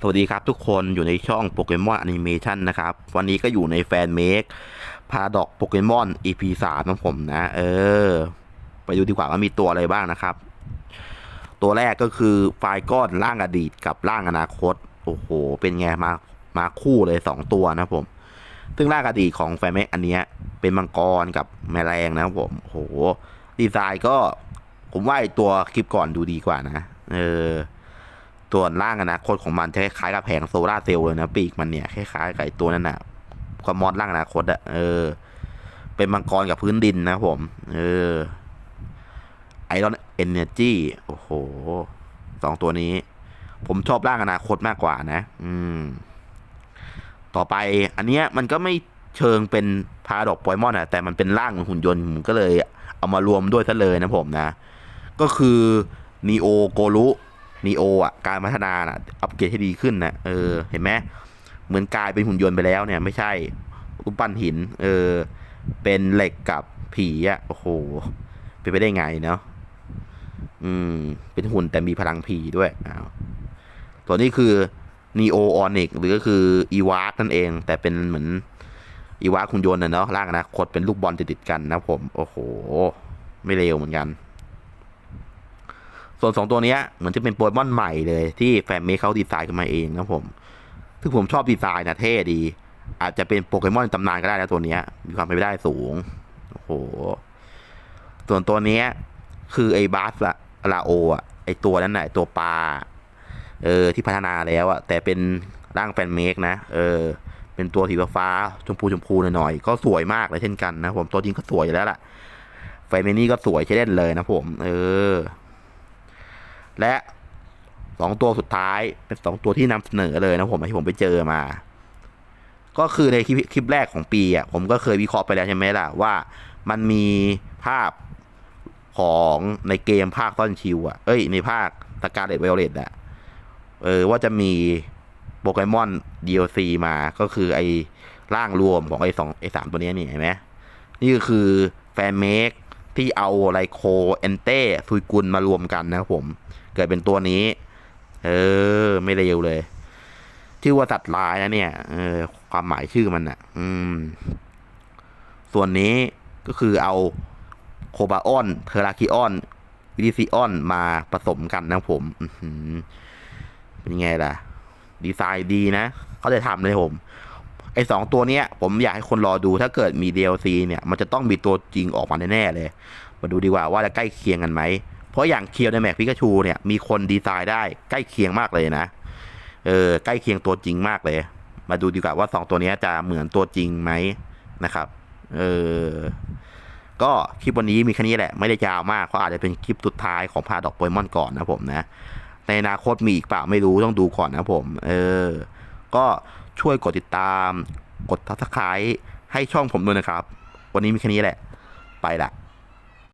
สวัสดีครับทุกคนอยู่ในช่องโปเกมอนแอนิเมชันนะครับ วันนี้ก็อยู่ในแฟนเมคพาดอกโปเกมอน EP สามของผมนะ เออ ไปดูดีกว่าว่ามีตัวอะไรบ้างนะครับ ตัวแรกก็คือไฟล์ก้อนร่างอดีตกับร่างอนาคต โอ้โห เป็นไงมามาคู่เลยสองตัวนะผม ซึ่งร่างอดีตของแฟนเมคอันเนี้ย เป็นมังกรกับแมลงนะผมโอ้โหดีไซน์ก็ ผมว่าไอตัวคลิปก่อนดูดีกว่านะ เออ ส่วนร่างอนาคตของมันจะคล้ายๆกับแผงโซลาร์เซลล์เลยนะปีกมันเนี่ยคล้ายๆกับไอ้ตัวนั้นนะความมอดร่างอนาคตอะเออ เป็นมังกรกับพื้นดินนะผม เออไอรอนเอเนจีโอ้โหสองตัวนี้ ผมชอบร่างอนาคตมากกว่านะ อืม ต่อไปอันเนี้ยมันก็ไม่เชิงเป็นพาดอกโปเกมอนอะแต่มันเป็นร่างหุ่นยนต์ผมก็เลย เอามารวมด้วยซะเลยนะผมนะ ก็คือนีโอโกรุ นีโออะการพัฒนาน่ะอัปเกรดให้ดีขึ้นนะเออเห็นไหมเหมือนกลายเป็นหุ่นยนต์ไปแล้วเนี่ย ไม่ใช่รูปปั้นหิน เออ เป็นเหล็กกับผีอะโอ้โหเป็นไปได้ไงเนาะอืม เป็นหุ่นแต่มีพลังผีด้วยอ้าวตัวนี้คือนีโอออนิกหรือก็คืออีวาร์นั่นเอง แต่เป็นเหมือนอีวาร์หุ่นยนต์นะเนาะร่างอนะคตเป็นลูกบอลติดๆกันนะผม โอ้โห ไม่เลวเหมือนกัน ส่วนสองตัวนี้เหมือนจะเป็นโปเกมอนใหม่เลยที่แฟนเมคเขาดีไซน์ขึ้นมาเองนะผมซึ่งผมชอบดีไซน์นะเท่ดี อาจจะเป็นโปเกมอนตำนานก็ได้นะตัวนี้มีความเป็นไปได้สูงโอ้โหส่วนตัวนี้คือไอ้บาสละลาโออะไอตัวนั้นน่ะไอ้ตัวปลาเออที่พัฒนาแล้วอะแต่เป็นร่างแฟนเมคนะเออเป็นตัวสีฟ้าชมพูชมพูหน่อยๆก็สวยมากเลยเช่นกันนะผมตัวจริงก็สวยแล้วล่ะแฟนเมนี่ก็สวยใช้เล่นเลยนะผม เออ และสองตัวสุดท้ายเป็นสองตัวที่นำเสนอเลยนะผมที่ผมไปเจอมา ก็คือในคลิปคลิปแรกของปีอะผมก็เคยวิเคราะห์ไปแล้วใช่ไหมล่ะว่า มันมีภาพของในเกมภาคซ่อนชิวอะเอ้ยในภาคสการเลตไวโอเลตอะเออว่าจะมีโปเกมอน DLC มาก็คือไอ้ร่างรวมของไอ้สองไอ้สามตัวนี้นี่เห็นไหมนี่ก็คือแฟนเมค ที่เอาไลโคเอนเต้ซุยกุลมารวมกันนะครับผม เกิดเป็นตัวนี้ เออ ไม่เร็วเลย ชื่อว่าสัตว์ร้ายนะเนี่ย เออ ความหมายชื่อมันอะ่ะ อืม ส่วนนี้ก็คือเอาโคบาออนเทอราคิออนวิดิซิออนมาผสมกันนะผมเป็นไงล่ะ ดีไซน์ดีนะ เขาจะทำเลยผม ไอสองตัวเนี้ยผมอยากให้คนรอดูถ้าเกิดมี DLC เนี่ย มันจะต้องมีตัวจริงออกมาแน่ๆเลย มาดูดีกว่าว่าจะใกล้เคียงกันไหม เพราะอย่างเคียวในแม็กพิกาชูเนี่ยมีคนดีไซน์ได้ใกล้เคียงมากเลยนะ เออใกล้เคียงตัวจริงมากเลย มาดูดีกว่าว่าสองตัวนี้จะเหมือนตัวจริงไหมนะครับ เออก็คลิปวันนี้มีแค่นี้แหละไม่ได้ยาวมากเพราะอาจจะเป็นคลิปสุดท้ายของพาดอกโปเกมอนก่อนนะผมนะ ในอนาคตมีอีกเปล่าไม่รู้ต้องดูก่อนนะผม เออ ก็ ช่วยกดติดตาม กดทักทายให้ช่องผมด้วยนะครับ วันนี้มีแค่นี้แหละ ไปละ